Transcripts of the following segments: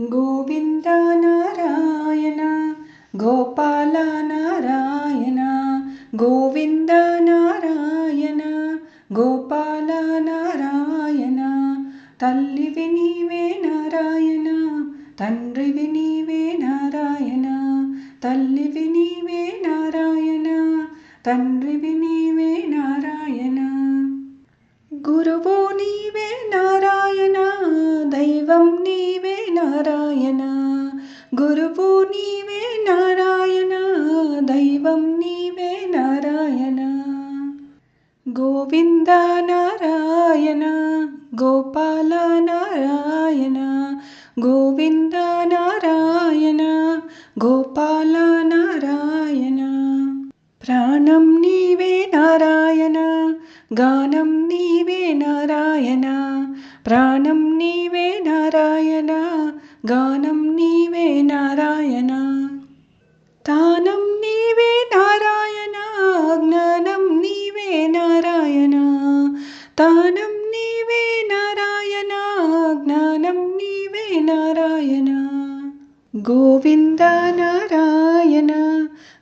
గోవింద నారాయణ గోపాల నారాయణ గోవింద నారాయణ గోపాల నారాయణ తల్లివి నీవే నారాయణ తండ్రివి నీవే నారాయణ. తల్లివి నీవే నారాయణ తండ్రివి నీవే నారాయణ. గురువు నీవే నారాయణ దైవం నీవే నారాయణ. గురువు నీవే నారాయణ. దైవం నీవే నారాయణ. గోవింద నారాయణ. గోపాల నారాయణ. గోవింద నారాయణ. గోపాల నారాయణ. ప్రాణం నీవే నారాయణ. గానం నీవే నారాయణ తానం నీవే నారాయణ జ్ఞానం నీవే నారాయణ తానం నీవే నారాయణ జ్ఞానం నీవే నారాయణ గోవింద నారాయణ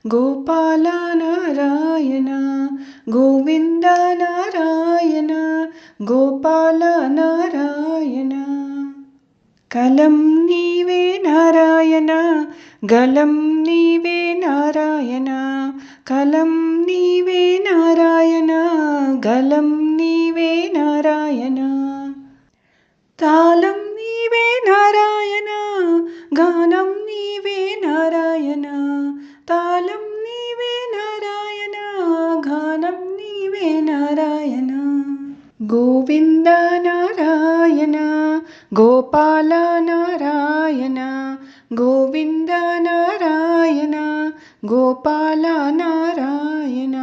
గోపాల నారాయణ గోవింద నారాయణ గోపాల నారాయణ కలం నీవే నారాయణ గలం నీవే నారాయణ కలం నీవే నారాయణ గలం నీవే నారాయణ. తాళం నీవే నారాయణ గానం నీవే నారాయణ తాళం నీవే నారాయణ గానం నీవే నారాయణ. గోవింద నారాయణ గోపాల గోవింద నారాయణ గోపాల నారాయణ.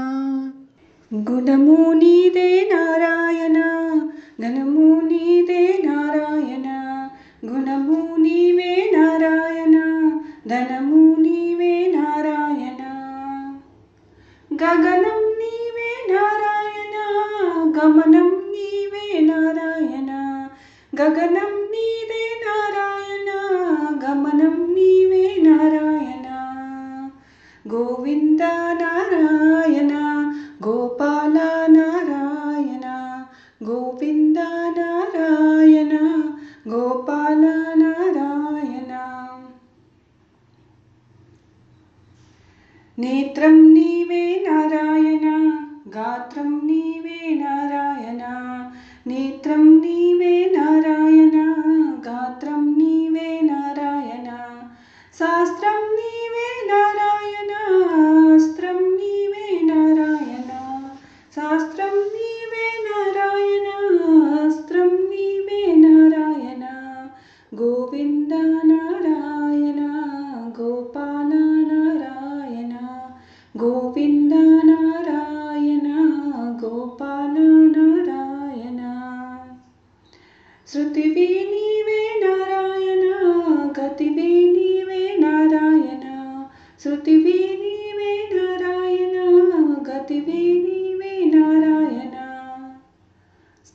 గుణము నీదే నారాయణ ఘనము నీదే నారాయణ. గుణము నీవే నారాయణ ధనము నీవే నారాయణ. గగనం నీవే నారాయణ గమనం నీవే నారాయణ. గగనం नेत्रं नीवे नारायण गात्रं नीवे नारायण नेत्रं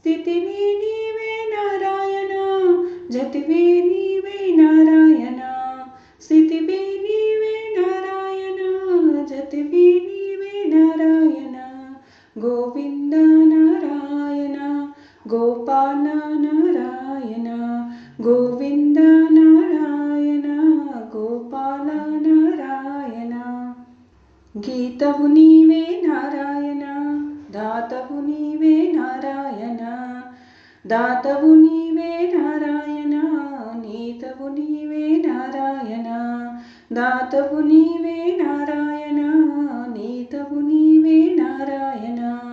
స్థితిని నీవే నారాయణ జతివే నీవే నారాయణ. స్థితివే నీవే నారాయణ జతివే నీవే నారాయణ. గోవింద నారాయణ గోపాల నారాయణ. గోవింద నారాయణ గోపాల నారాయణ. గీతవు నీవే నారాయణ దాతవు నీవే నారాయణ దాతవు నీవే నారాయణ నీతవు నీవే నారాయణ దాతవు నీవే నారాయణ నీతవు నీవే నారాయణ.